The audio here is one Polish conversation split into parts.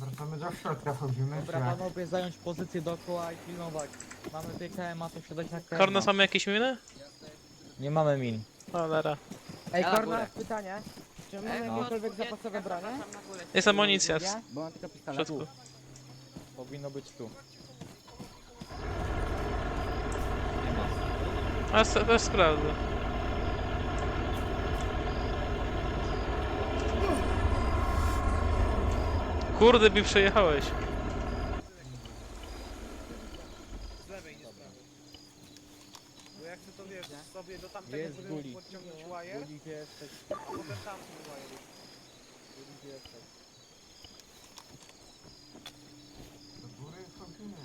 Wracamy do środka, chodzimy. Dobra, jak? panowie, zająć pozycję dookoła i pilnować. Mamy PKM, a to siadać na KM. Kornos, mamy jakieś miny? Nie mamy min. Cholera. Ej, Ja na Korna, górę. pytanie. Czy mamy Ej, jakiekolwiek zapasowe górę. Jest amunicja. w Ja? Bo mam tylko pistolet. środku. Powinno być tu. Nie ma. A s- to sprawdzę. Kurde, mi przejechałeś. Z lewej, nie z. Bo jak chcę to wiesz, sobie do tamtego, Jest żeby guli. podciągnąć Guli, gdzie jesteś? a potem tam sobie gdzie jesteś? Do góry chodzimy.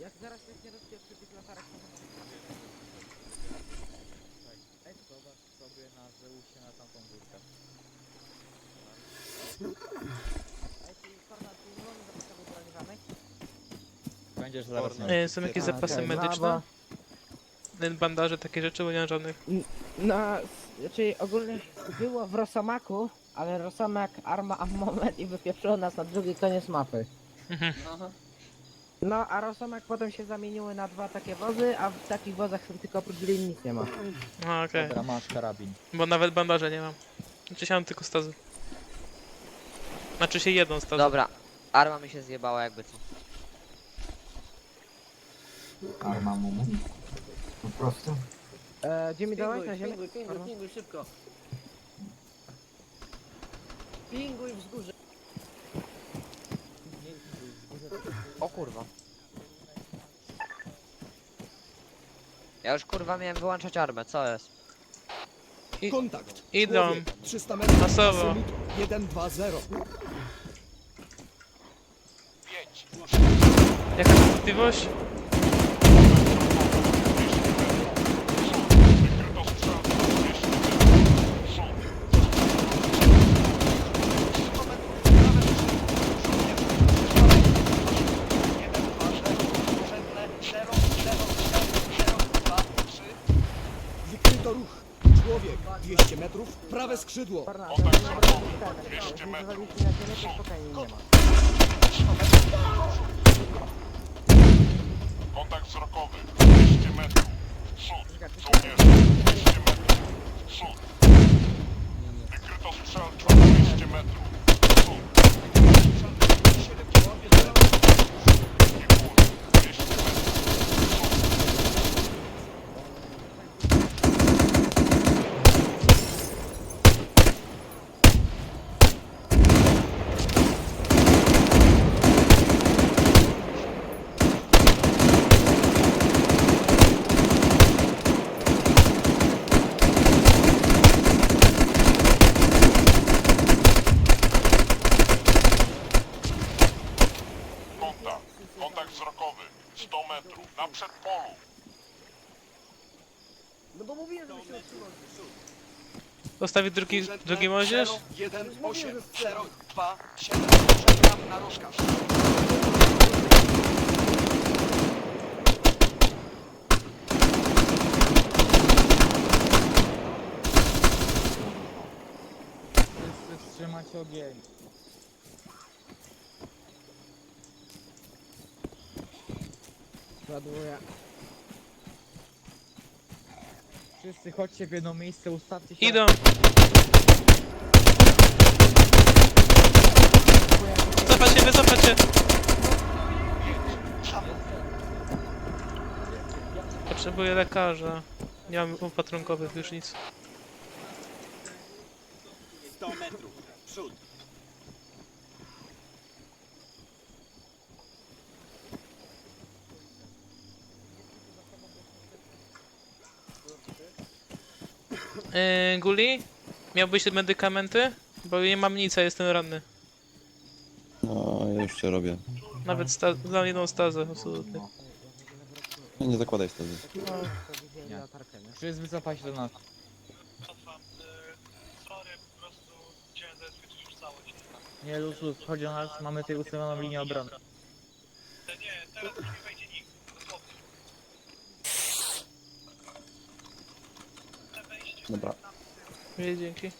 Jak zaraz się nie rozpieprzy tych latarek, to Ej, sobie na Zeusie na tamtą górkę. Ej, czyli Korna, czy nie mamy zapasowych broni żadnych? Będziesz zaraz. E, są jakieś A, zapasy okej, no, medyczne? E, Bandaże, takie rzeczy, bo nie mam żadnych. No, s- znaczy ogólnie było w Rosamaku, ale Rosamak arma a moment i wypieprzyło nas na drugi koniec mapy. Aha. No, a Rosamak potem się zamieniły na dwa takie wozy, a w takich wozach są tylko oprócz nic nie ma. A, okej. Dobra, masz karabin. Bo nawet bandaże nie mam. Znaczy się mam tylko stazy. Znaczy się jedną stazę. Dobra, arma mi się zjebała jakby co. Arma mumu. Po prostu. E, gdzie mi dałeś na ziemię? pinguj, pinguj, pinguj, szybko. Pinguj wzgórze. Kurwa. Ja już kurwa miałem wyłączać armę, co jest? Kontakt. Idą. Człowiek, 300 metrów. Masowo. Asylut 120. Jaka możliwość? Człowiek, 200 metrów. Prawe skrzydło. Nie ma. Kontakt wzrokowy. 200 metrów. W przód. Żołnierze. 200 metrów. W przód. Wykryto strzelczo. 200 metrów. W przód. I góry. 200 metrów. Kontakt. Kontakt wzrokowy. 100 metrów. Na przedpolu. No bo mówiłem, żeby się odsunąć. Postawić drugi, drugi moździerz? 1, 8, 0, 2, 7. Czekam na rozkaz. Wszyscy wstrzymać ogień. Ładuję. Wszyscy chodźcie w jedno miejsce, ustawcie się. Idą. Wycofać się, wycofać się. Potrzebuję lekarza. Nie mam opatrunkowych już nic. 100 metrów. Przód. Yy, Guli? Miałbyś medykamenty? Bo nie mam nic, a jestem ranny. No, ja już cię robię. Nawet sta- za jedną stazę, absolutnie. No, nie zakładaj wtedy. Nie. Nie? Wszyscy wycofać się do nas. Nie, luz, luz, chodzi o nas, mamy tutaj ustawioną linię obrony. Dobra. Ej, Dzięki.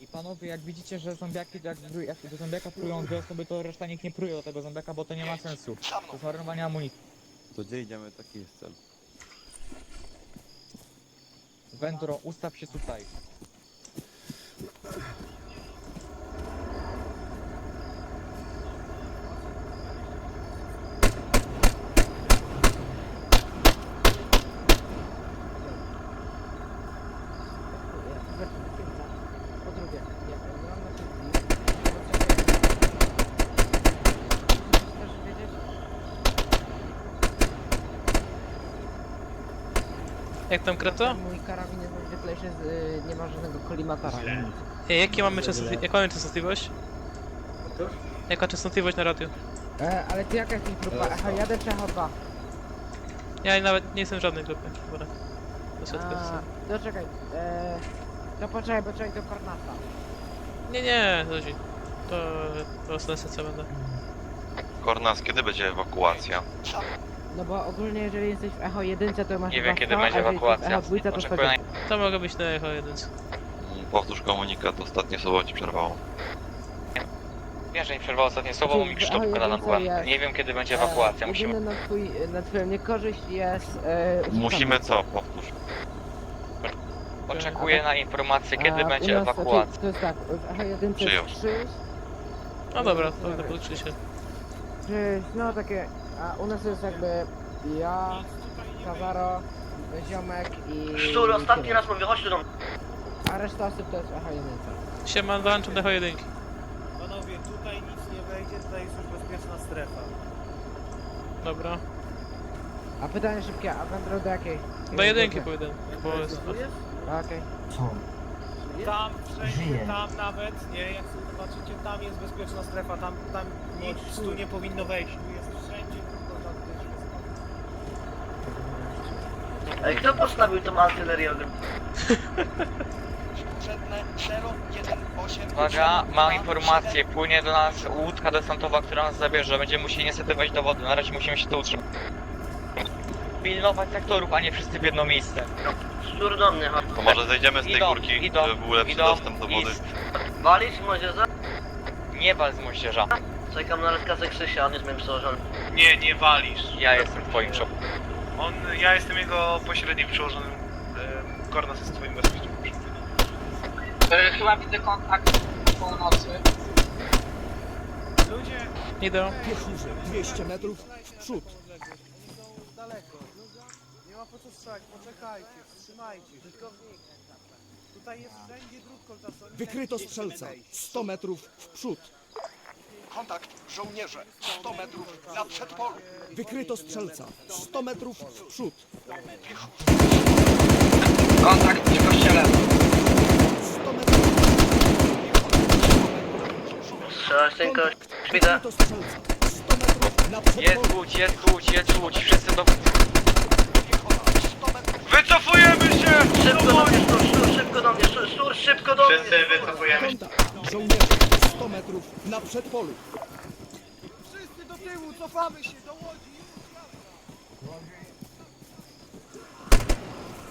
I panowie, jak widzicie, że zombiaki, jak, jak do zombiaka prują dwie osoby, to reszta niech nie pruje do tego zombiaka, bo to nie ma sensu. To jest marnowanie amunicji. To gdzie idziemy, taki jest cel. Wendro, ustaw się tutaj. Po drugie, nie, nie mam na tym Chcesz wiedzieć? Jak tam kreto? Mój karabin jest najzwyklejszy, z, y, nie ma żadnego kolimatora. ani nic. Ej, jakie mamy częstotliwość? Jaką mamy częstotliwość? Jaka częstotliwość na radiu? E, ale ty jaka jest ich grupa? Echo 1 czy Echo 2? Ja nawet nie jestem w żadnej grupie. Dobra. Tylko- A, no czekaj, e, to poczekaj, poczekaj do Kornata. Nie, nie, Zozi. To po prostu sensacja będę. Kornas, kiedy będzie ewakuacja? No bo ogólnie jeżeli jesteś w Echo 1 to masz Nie chyba wiem, kiedy 100, będzie a jeżeli jesteś ewakuacja. Echo 2 to Oczekuję 100. na To mogę być na echo 1. Mm, Powtórz komunikat, ostatnie słowo ci przerwało. Wiem, że mi przerwało ostatnie słowo, bo mi Czyli Krzysztof Echo była. 1 Nie wiem, kiedy będzie E, ewakuacja, musimy... Jedyne na, twój, na twoją niekorzyść jest... E, Musimy co? Powtórz. Oczekuję na informację, kiedy A, będzie nas, ewakuacja. Znaczy, to jest tak, w Echo 1 to Przyjął. jest 3, No dobra, to będę podliczy się. 3, no takie, a u nas jest jakby ja, Kazaro, Ziomek i... Szczur, ostatni raz mówię, chodź tu do mnie. A reszta osób to jest Echo 1. Siema, dołączam do echo 1. Panowie, tutaj nic nie wejdzie, tutaj jest już bezpieczna strefa. Dobra. A pytanie szybkie, a wędro do jakiej? Do jedynki pójdę, bo jest... A, Okej. Co? Tam, wszędzie, Żyje. tam nawet, nie, jak sobie zobaczycie, tam jest bezpieczna strefa, tam, tam nic tu nie powinno wejść, tu jest wszędzie tylko tam gdzieś jest. Ej, kto postawił tą artylerię? Uwaga, mam informację, płynie do nas łódka desantowa, która nas zabierze. Będziemy musieli niestety wejść do wody, na razie musimy się tu utrzymać. Pilnować sektorów, a nie wszyscy w jedno miejsce. Szczur do mnie, chodź. To może zejdziemy z tej górki, idą, żeby był lepszy dostęp do wody. Walisz może za? Nie wal z moździerza. Czekam na rozkazę Krzysia, on jest moim przełożonym. Nie, nie walisz. Ja jestem twoim szoku. On, ja jestem jego pośrednim przełożonym, e, Kornas jest twoim Chyba widzę kontakt w północy. Ludzie, Idę. Piechurze 200 metrów w przód. są daleko. Nie ma po co strzelać, poczekajcie, wstrzymajcie się. Tutaj jest wszędzie drut. Wykryto strzelca 100 metrów w przód. Kontakt, żołnierze, 100 metrów na przedpolu. Wykryto strzelca 100 metrów w przód. Kontakt przy kościele. 100 metrów. Tylko, widzę. Wykryto strzelca 100 metrów na Jest przedpolu. łódź, jest łódź, jest łódź, wszyscy do... Wycofujemy się! Szybko do mnie, szczur, szczur, szybko do mnie, szczur, szczur, szybko do mnie. wycofujemy Kontakt. Żołnierze 100 metrów na przedpolu. Wszyscy do tyłu, cofamy się do łodzi!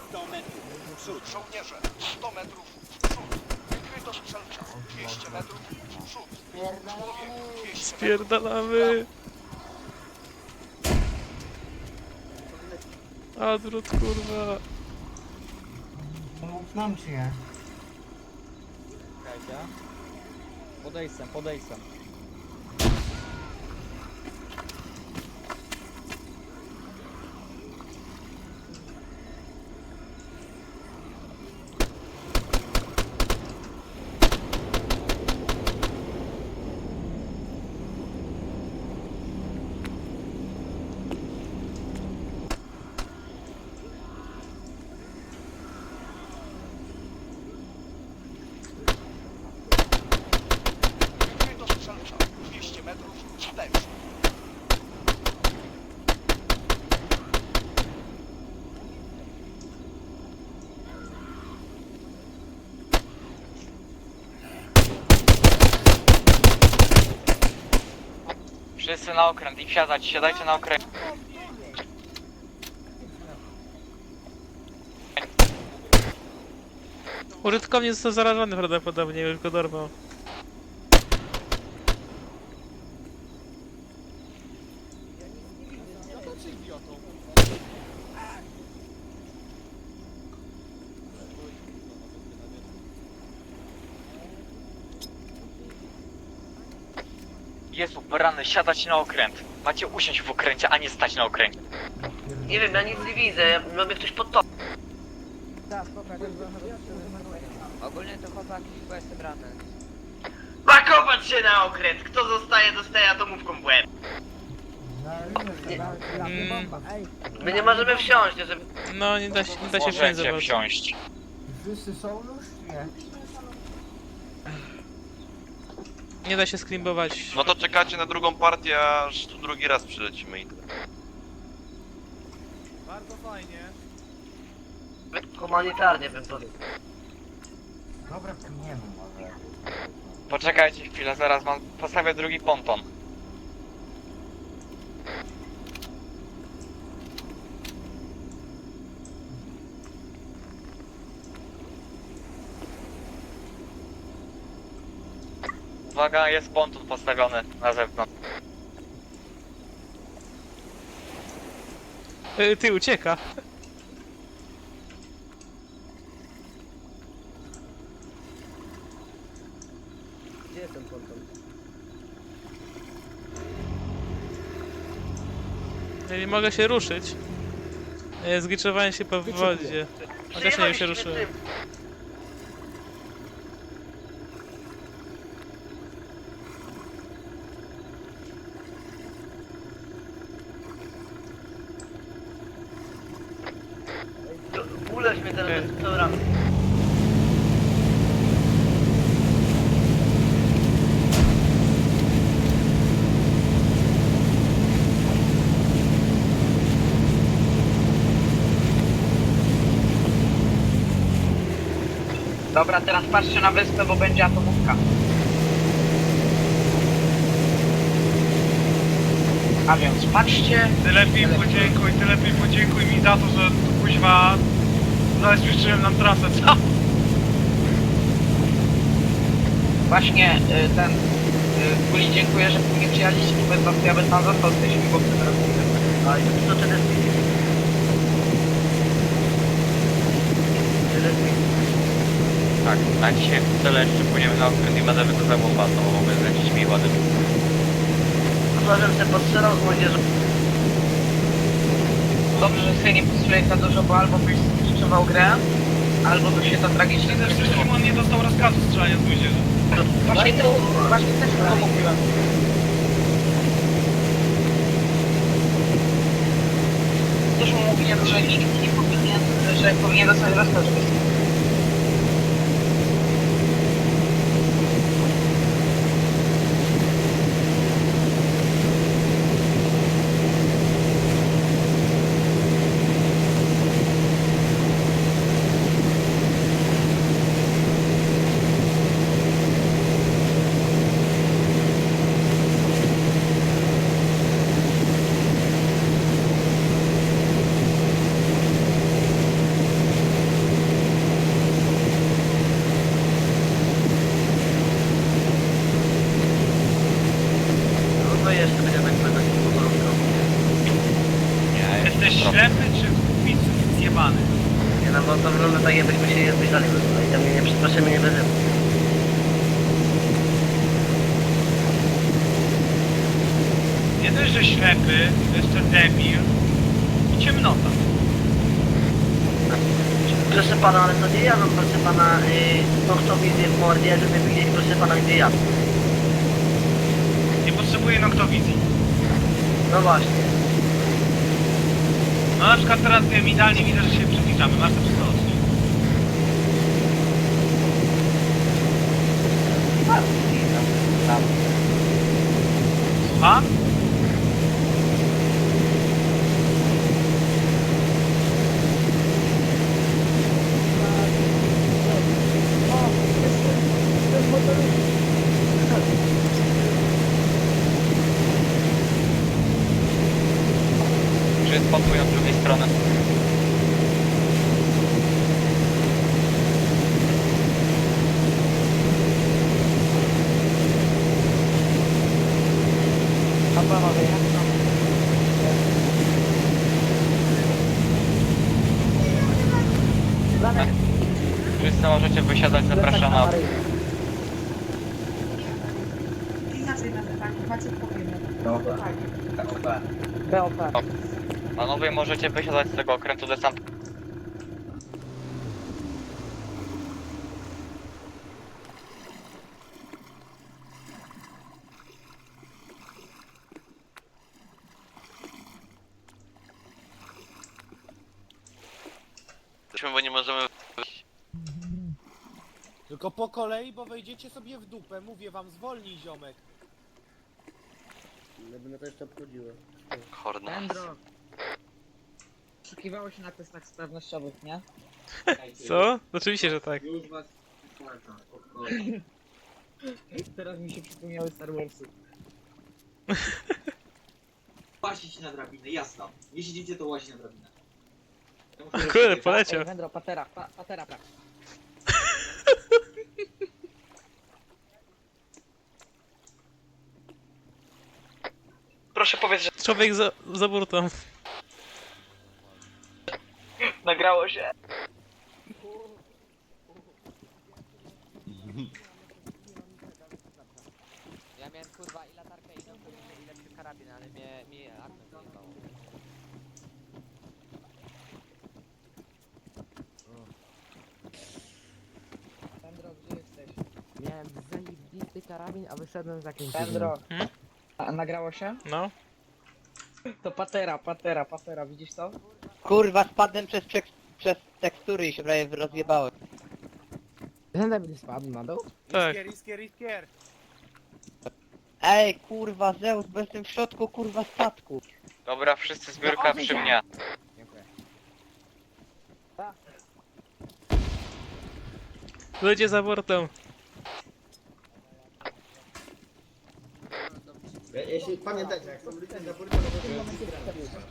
100 metrów w przód. Żołnierze, 100 metrów w przód. Wykryto strzelca, 200 metrów w przód. Człowiek, 200 metrów. Spierdalamy. Odwrót, kurwa. Pomóc nam czy nie? Podejdźcem. Wykryto strzelca, 200 metrów wstecz. Wszyscy na okręt i wsiadać, siadajcie na okręt. Użytkownik został zarażony prawdopodobnie, już go dorwał. Brany, siadać na okręt. Macie usiąść w okręcie, a nie stać na okręcie. Nie wiem, ja nic nie widzę, mamy ktoś pod to. Ogólnie to chłopaki, bo jestem ranny. Pakować się na okręt! Kto zostaje, dostaje atomówką w łeb. Mm, My nie możemy wsiąść, żeby... no, nie da się, nie da się Możecie bardzo. wsiąść. Wszyscy są już, nie? Nie da się sklimbować. No to czekacie na drugą partię, aż tu drugi raz przylecimy i tyle. Bardzo fajnie. Humanitarnie bym powiedział. Dobra, płyniemy może. Poczekajcie chwilę, zaraz mam postawię drugi ponton. Uwaga, jest ponton postawiony na zewnątrz. Y, Ty ucieka. Gdzie jest ten ponton? Ja nie mogę się ruszyć. Y, Zgliczowałem się po wodzie. A też nie się ruszyłem. Raz. Dobra, teraz patrzcie na wyspę, bo będzie atomówka. A więc patrzcie, Ty lepiej podziękuj, ty lepiej podziękuj mi za to, że tu kuźwa zabezpieczyłem nam trasę, co? Właśnie y, ten. Y, Później dziękuję, że mnie przyjęliście, bo bez was ja bym tam został z tej śmigłowcy teraz A i to tyle Tak, na dzisiaj tyle jeszcze płyniemy na okręt i będę wykazywał was, no bo mogę zlecić mi. No to, żebym sobie postrzelał z młodzieżą. Dobrze, że sobie nie postrzelę za dużo, bo albo byś zniszczywał grę, albo by się to tragicznie skończyło. on nie dostał rozkazu strzelania z młodzieży. Właśnie, też, właśnie też to mówiłem. Też mu mówiłem, że nikt nie powinien, że powinien dostać rozkaz, żeby No to jeszcze będzie tak będę się powolutku. Nie, Jesteś trochę. ślepy czy pizzy zjebany? Nie no, bo to wygląda tak jakbyśmy się nie zbliżali do tego i tam mnie nie przepraszamy nie będziemy. Dość, że ślepy, to jeszcze debil i ciemnota. Proszę pana, ale to nie ja mam, proszę pana, yy, noktowizję w mordzie, żeby widzieć, proszę pana, gdzie ja. Nie potrzebuję noktowizji. No właśnie. No na przykład teraz wiem, idealnie widzę, że się przybliżamy. Masz to przeskoczyć. Słucham? Czy jest podwój od drugiej strony? drodze możecie wysiadać, zapraszam na... BOP. Panowie możecie wysiadać z tego okrętu desantu. Bo nie możemy... Tylko po kolei, bo wejdziecie sobie w dupę. Mówię wam, zwolnij ziomek. Horna. Sandro. Oszukiwało się na testach sprawnościowych, nie? Co? Oczywiście, że tak. Teraz mi się przypomniały Star Warsy. Łazić na drabinę, jasno. Jeśli idzie, to łazi na drabinę. Kurde, poleciał. Ej, Wendro, patera, pa, patera, pra. Proszę powiedz, że Człowiek za, za burtą. Nagrało się. Ja miałem kurwa i latarkę i nowy i lepszy karabin, ale mnie, mnie armę wyjebało. Sandro, gdzie jesteś? Miałem zajebisty karabin, a wyszedłem z jakimś Sandro. Hmm? A nagrało się? No. To patera, patera, patera, widzisz to? Kurwa, spadłem przez, przez, przez tekstury i się prawie rozjebałem. Ten debil spadł na dół? Tak. Riskier, riskier, riskier. Ej, kurwa, Zeus, bo jestem w środku, kurwa, statku. Dobra, wszyscy zbiórka przy mnie. Ludzie za burtą. Jeśli pamiętajcie, jak są ludzie na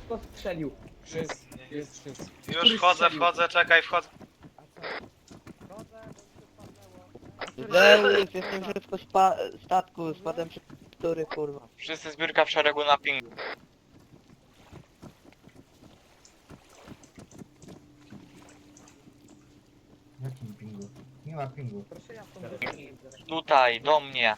Kto strzelił? Wszyscy, jest wszyscy. Już wchodzę, wchodzę, czekaj, wchodzę. Zeus, jestem w środku spa statku, spadłem przez tekstury, kurwa. Wszyscy zbiórka w szeregu na pingu. Jakim pingu? Nie ma pingu. Proszę ja Tutaj, do mnie.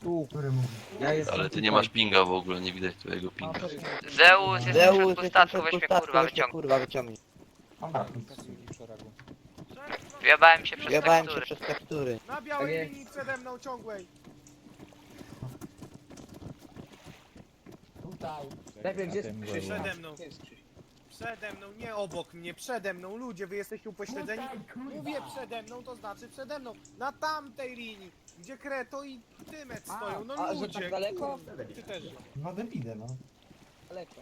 Tu, Który mówi? ja jestem Ale ty tutaj. nie masz pinga w ogóle, nie widać twojego pinga. też Zeus, jestem Zeus, statku, środku weź mnie kurwa wyciągnij. kurwa, wyciągnij. Wjebałem się przez Wjebałem się tekstury. przez tekstury. Na białej Tak jest. linii przede mną ciągłej. Tutaj. Lepiej, gdzie jest. Przede mną. Przede mną, nie obok mnie, przede mną. Ludzie, wy jesteście upośledzeni. Mówię przede mną, to znaczy przede mną. Na tamtej linii, gdzie Kreto i Tymet stoją. No a, że ludzie. tak daleko? Ty też. no debile, no. Daleko.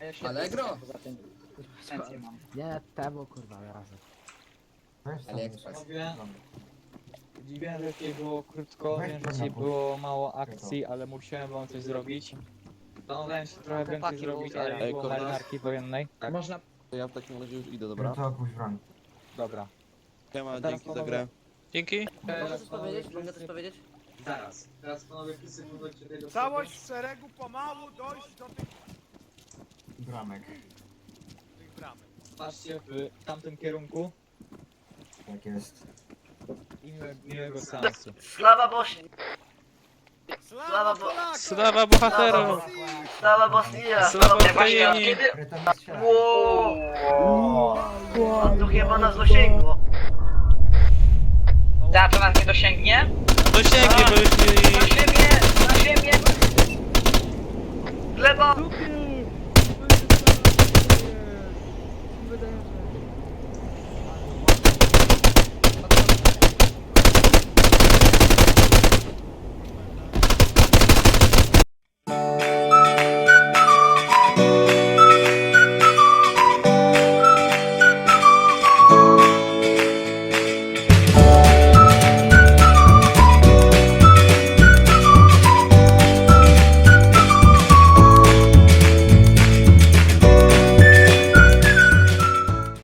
A ja się Allegro? Poza tym. Licencję mam. Nie, temu kurwa razem. Weź tam Dziwiłem, że dzisiaj było krótko, wiem, że dzisiaj było mało akcji, ale musiałem wam coś zrobić. Planowałem się trochę więcej Chłopaki, zrobić, ale nie Ej, było marynarki wojennej. Tak, Można To ja w takim razie już idę, No dobra? to opuść broń. dobra. Siema, Teraz dzięki za grę. Dzięki. Powiedzieć? Mogę coś powiedzieć? Zaraz. Teraz panowie wszyscy powróćcie do Całość w szeregu pomału dojść do tych, Bramek. tych bramek. Patrzcie w tamtym kierunku Tak jest. i miłe, miłego seansu. Slawa Bośni! Sława Polakom! Sława bohaterom! Slawa Bosnia! Sława Ukrainie! On tu chyba nas dosięgło. Za to nas nie dosięgnie? Dosięgnie, bo już Na